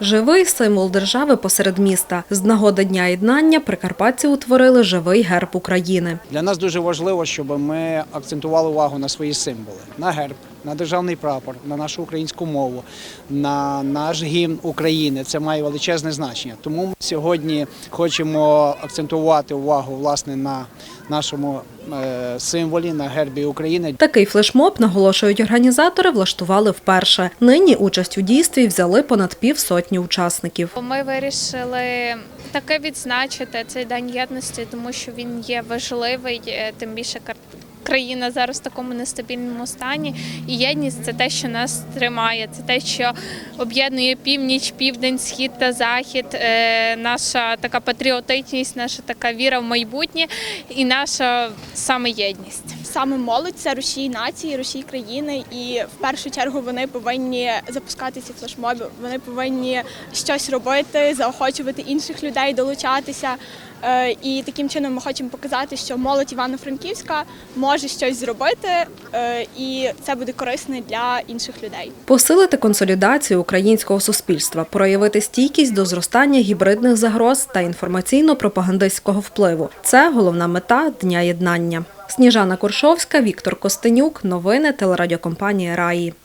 Живий символ держави посеред міста. З нагоди Дня єднання прикарпатці утворили живий герб України. Для нас дуже важливо, щоб ми акцентували увагу на свої символи: на герб, на державний прапор, на нашу українську мову, на наш гімн України. Це має величезне значення. Тому ми сьогодні хочемо акцентувати увагу власне на нашому е, символі, на гербі України. Такий флешмоб, наголошують організатори, влаштували вперше. Нині участь у дійстві взяли понад півсотні учасників. Ми вирішили таки відзначити цей день єдності, тому що він є важливий, е, тим більше кар- країна зараз в такому нестабільному стані. І єдність це те, що нас тримає, це те, що об'єднує північ, південь, схід та захід. Е, Наша така патріотичність, наша така віра в майбутнє і наша саме єдність. Саме молодь це рушій нації, рушій країни, і в першу чергу вони повинні запускати ці флешмоби. Вони повинні щось робити, заохочувати інших людей долучатися. Е, І таким чином ми хочемо показати, що молодь Івано-Франківська може щось зробити, е, і це буде корисно для інших людей. Посилити консолідацію українського суспільства, проявити стійкість до зростання гібридних загроз та інформаційно-пропагандистського впливу. Це головна мета Дня єднання. Сніжана Куршовська, Віктор Костенюк. Новини телерадіокомпанії Раї.